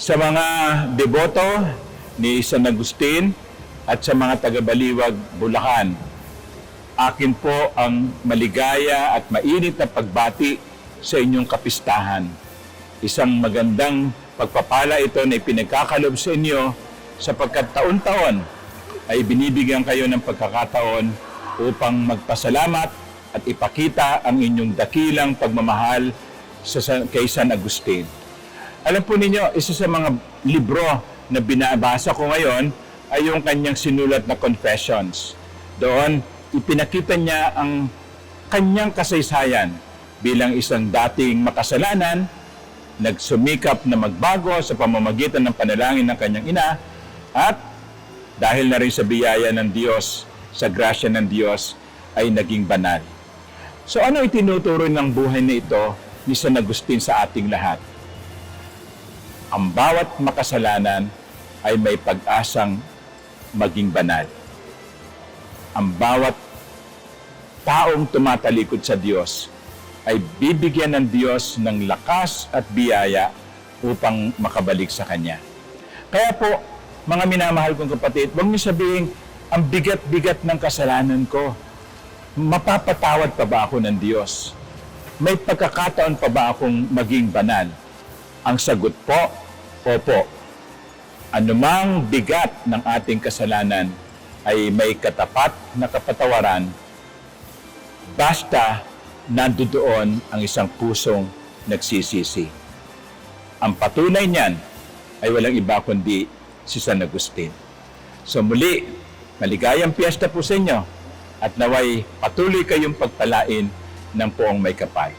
Sa mga deboto ni San Agustin at sa mga taga-Baliwag, Bulacan, akin po ang maligaya at mainit na pagbati sa inyong kapistahan. Isang magandang pagpapala ito na ipinagkakalob sa inyo sapagkat taon-taon ay binibigyan kayo ng pagkakataon upang magpasalamat at ipakita ang inyong dakilang pagmamahal sa, kay San Agustin. Alam po ninyo, isa sa mga libro na binabasa ko ngayon ay yung kanyang sinulat na Confessions. Doon, ipinakita niya ang kanyang kasaysayan bilang isang dating makasalanan, nagsumikap na magbago sa pamamagitan ng panalangin ng kanyang ina, at dahil na rin sa biyaya ng Diyos, sa grasya ng Diyos, ay naging banal. So ano itinuturo ng buhay na ito ni San Agustin sa ating lahat? Ang bawat makasalanan ay may pag-asang maging banal. Ang bawat taong tumatalikod sa Diyos ay bibigyan ng Diyos ng lakas at biyaya upang makabalik sa Kanya. Kaya po, mga minamahal kong kapatid, huwag niyo sabihin, ang bigat-bigat ng kasalanan ko. Mapapatawad pa ba ako ng Diyos? May pagkakataon pa ba akong maging banal? Ang sagot po, opo. Anumang bigat ng ating kasalanan ay may katapat na kapatawaran basta nandoon ang isang pusong nagsisisi. Ang patunay niyan ay walang iba kundi si San Agustin. So muli, maligayang piyesta po sa inyo at naway patuloy kayong pagpalain ng poong may kapal.